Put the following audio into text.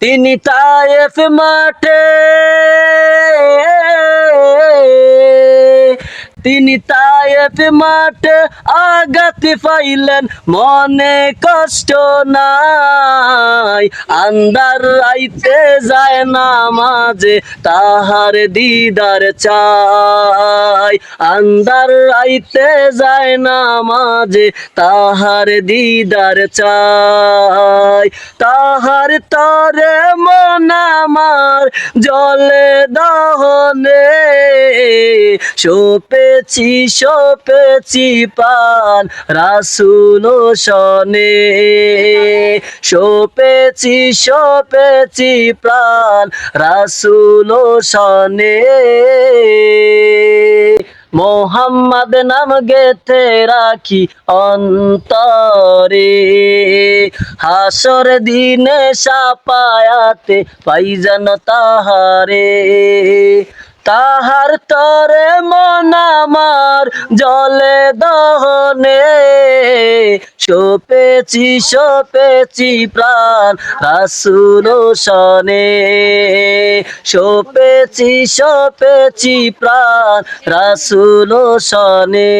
তিনি তায়েফ মাঠে। তিনি তায়েফ মাঠে আঘাত পাইলেন, মনে কষ্ট নাই। আন্দার আইতে যায় না মাঝে তাহার দিদার চাই। আন্দার আইতে যায় না মাঝে তাহার দিদার চাই। তাহার আমার জলে দহনে সোপেছি সোপেছি পান রাসুল সনে সোপেছি সোপেছি প্রাণ রাসুল সনে মোহাম্মদ নাম গেতে রাখি অন্তরে। হাসর দিনে সাপায়াতে পাইজন তাহারে। তাহার তরে মো জলে দহনে সোপেছি সোপেছি প্রাণ রাসুল সনে সোপেছি সোপেছি প্রাণ রাসুল সনে